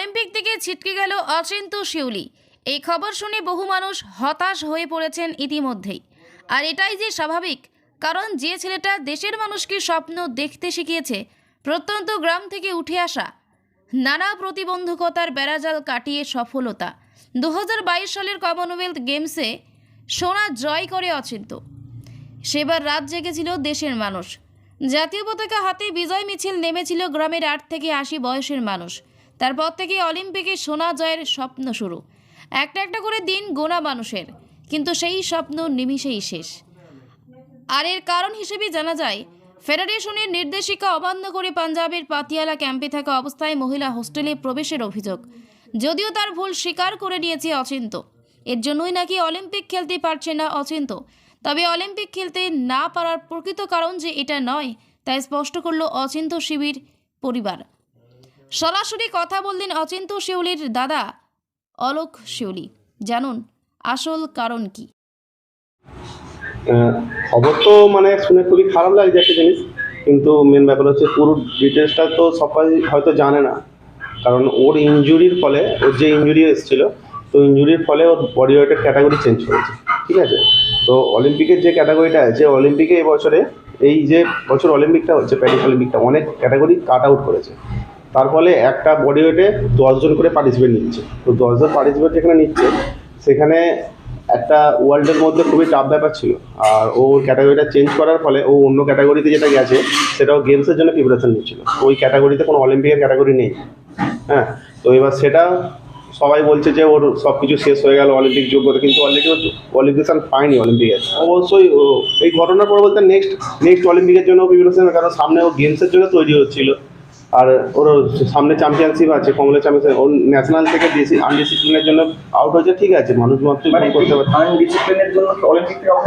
Olympic থেকে ছিটকে গেল অচিন্ত শিউলি। এই খবর শুনে বহু মানুষ হতাশ হয়ে পড়েছেন ইতিমধ্যেই। আর এটাই যে স্বাভাবিক, কারণ যে ছেলেটা দেশের মানুষকে স্বপ্ন দেখতে শিখিয়েছে, প্রত্যন্ত গ্রাম থেকে উঠে আসা। নানা প্রতিবন্ধকতার বেড়াজাল কাটিয়ে সফলতা। দু হাজার বাইশ সালের কমনওয়েলথ গেমসে সোনা জয় করে অচিন্ত সেবার রাত জেগেছিল দেশের মানুষ। জাতীয় পতাকা হাতে বিজয় মিছিল নেমেছিল গ্রামের আট থেকে আশি বয়সের মানুষ। তারপর থেকে অলিম্পিকে সোনা জয়ের স্বপ্ন শুরু। একটা একটা করে দিন গোনা মানুষের, কিন্তু সেই স্বপ্ন নিমিষেই শেষ। আর এর কারণ হিসেবে জানা যায়, ফেডারেশনের নির্দেশিকা অমান্য করে পাঞ্জাবের পাতিয়ালা ক্যাম্পে থাকা অবস্থায় মহিলা হোস্টেলে প্রবেশের অভিযোগ। যদিও তার ভুল স্বীকার করে নিয়েছে অচিন্ত এর জন্যই নাকি অলিম্পিক খেলতে পারছে না অচিন্ত তবে অলিম্পিক খেলতে না পারার প্রকৃত কারণ যে এটা নয় তাই স্পষ্ট করল অচিন্ত শিবির পরিবার। সরাসরি কথা বললেন অচিন্ত শিউলির দাদা অলোক শিউলি। জানুন, আসল কারণ কি? খবর তো মানে শুনে খুবই খারাপ লাগছে একটা জিনিস, কিন্তু মেন ব্যাপার হচ্ছে পুরো ডিটেলসটা তো সবাই হয়তো জানে না। কারণ ওর ইনজুরির ফলে, ওর যে ইনজুরি এসেছিল, তো ইনজুরির ফলে ওর বডি ওয়েটের ক্যাটাগরি চেঞ্জ হয়েছে, ঠিক আছে? তো অলিম্পিকের যে ক্যাটাগরিটা আছে অলিম্পিকে এবছরে এই যে বছর অলিম্পিকটা হচ্ছে প্যারিস অলিম্পিকটা অনেক ক্যাটাগরি কাট আউট করেছে। তার ফলে একটা বডি ওয়েটে দশজন করে পার্টিসিপেট নিচ্ছে। তো দশজন পার্টিসিপেট যেখানে নিচ্ছে, সেখানে একটা ওয়ার্ল্ডের মধ্যে খুবই টাফ ব্যাপার ছিল। আর ও ক্যাটাগরিটা চেঞ্জ করার ফলে ও অন্য ক্যাটাগরিতে যেটা গেছে, সেটাও গেমসের জন্য প্রিপারেশন নিচ্ছিল। ওই ক্যাটাগরিতে কোনো অলিম্পিকের ক্যাটাগরি নেই। হ্যাঁ তো এবার সেটা সবাই বলছে যে ওর সব কিছু শেষ হয়ে গেল অলিম্পিক যোগ্যতা কিন্তু অলরেডি ও কোয়ালিফিকেশান পায়নি অলিম্পিকে অবশ্যই এই ঘটনার পর বলতে নেক্সট নেক্সট অলিম্পিকের জন্য প্রিপারেশন কারণ সামনে ও গেমসের জন্য তৈরি হচ্ছিল। আর ওর সামনে চ্যাম্পিয়নশিপ আছে কমলা চ্যাম্পিয়নশিপ ওর ন্যাশনাল থেকে ডিসি আনডিসিপ্লিনের জন্য আউট হয়েছে ঠিক আছে মানুষ মাত্র মানে করতে পারে। ডিসিপ্লিনের জন্য অলিম্পিক থেকে আউট?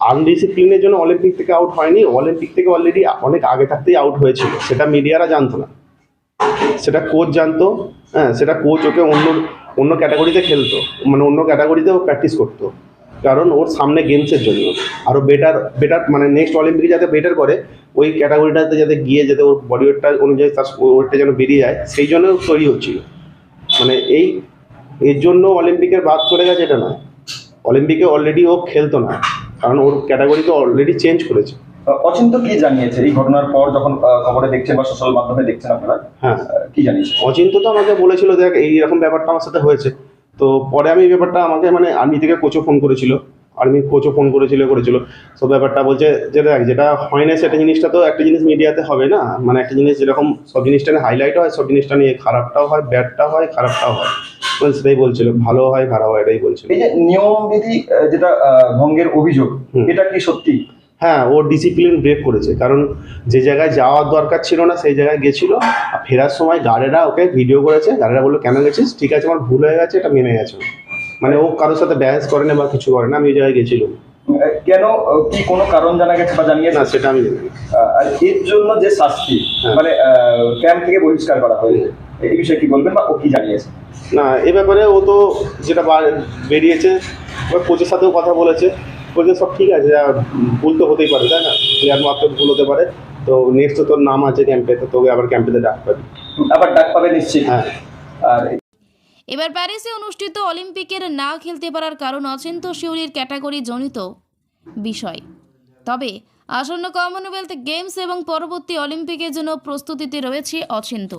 আনডিসিপ্লিনের জন্য অলিম্পিক থেকে আউট হয়নি অলিম্পিক থেকে অলরেডি অনেক আগে থাকতেই আউট হয়েছিল সেটা মিডিয়ারা জানতো না। সেটা কোচ জানতো হ্যাঁ সেটা কোচ ওকে অন্য অন্য ক্যাটাগরিতে খেলতো মানে অন্য ক্যাটাগরিতেও প্র্যাকটিস করতো। কারণ ওর সামনে গেমসের জন্য। আরও বেটার বেটার মানে নেক্সট অলিম্পিকে যাতে বেটার করে ওই ক্যাটাগরিটাতে যাতে গিয়ে যাতে ওর বডি ওয়েটটা অনুযায়ী তার ওয়েটটা যেন বেরিয়ে যায় সেই জন্য তৈরি হচ্ছিল। মানে এই এর জন্য অলিম্পিকের বাদ চলে গেছে এটা নয়। অলিম্পিকে অলরেডি ও খেলতো না কারণ ওর ক্যাটাগরিকে অলরেডি চেঞ্জ করেছে। অচিন্ত কি জানিয়েছে? এই ঘটনার পর যখন খবরে দেখছেন বা সোশ্যাল মাধ্যমে দেখছেন আপনারা হ্যাঁ। কি জানিয়েছে? অচিন্ত তো আমাকে বলেছিল দেখ এই রকম ব্যাপারটা আমার সাথে হয়েছে। তো পরে আমি এই ব্যাপারটা আমাকে মানে আর্মি থেকে কোচও ফোন করেছিল। আর্মি কোচও ফোন করেছিল করেছিল। সব ব্যাপারটা বলছে যে দেখ যেটা হয় না সেটা জিনিসটা তো একটা জিনিস মিডিয়াতে হবে না। মানে একটা জিনিস যেরকম সব জিনিসটা নিয়ে হাইলাইট হয় সব জিনিসটা নিয়ে খারাপটাও হয় ব্যাডটাও হয় খারাপটাও হয়। সেটাই বলছিল ভালো হয় খারাপ হয় এটাই বলছিল। এই যে নিয়ম বিধি যেটা ভঙ্গের অভিযোগ এটা কি সত্যি? হ্যাঁ ও ডিসিপ্লিন ব্রেক করেছে। কারণ যে জায়গায় যাওয়ার দরকার ছিল না সেই জায়গায় গেছিল। আর ফেরার সময় গার্ডেরা ওকে ভিডিও করেছে। গার্ডেরা বলল কেন গেছিস? ঠিক আছে আমার ভুল হয়ে গেছে এটা মেনে গেছে মানে ও কারোর সাথে ব্যাস করে না বা কিছু করে না আমি ওই জায়গায় গেছিলাম। কেন কি কোনো কারণ জানা গেছে বা জানিয়েছে? না সেটা আমি জানি আর এর জন্য যে শাস্তি হ্যাঁ। মানে ক্যাম্প থেকে বহিষ্কার করা হয়েছে এই বিষয়ে কি বলবেন বা ও কি জানিয়েছে? না এ ব্যাপারে ও তো যেটা বেরিয়েছে ওর কোচের সাথেও কথা বলেছে। বলছে সব ঠিক আছে যা ভুল তো হতেই পারে তাই না? প্লেয়ার মাত্র ভুল হতে পারে তো নেক্সট তো তোর নাম আছে ক্যাম্পে তো তোকে আবার ক্যাম্পেতে ডাক পাবি। আবার ডাক পাবে নিশ্চিত। হ্যাঁ। আর এবার প্যারিসে অনুষ্ঠিত অলিম্পিকের না খেলতে পারার কারণ অচিন্ত শিউলির ক্যাটাগরি জনিত বিষয়। তবে আসন্ন কমনওয়েলথ গেমস এবং পরবর্তী অলিম্পিকের জন্য প্রস্তুতিতে রয়েছে অচিন্ত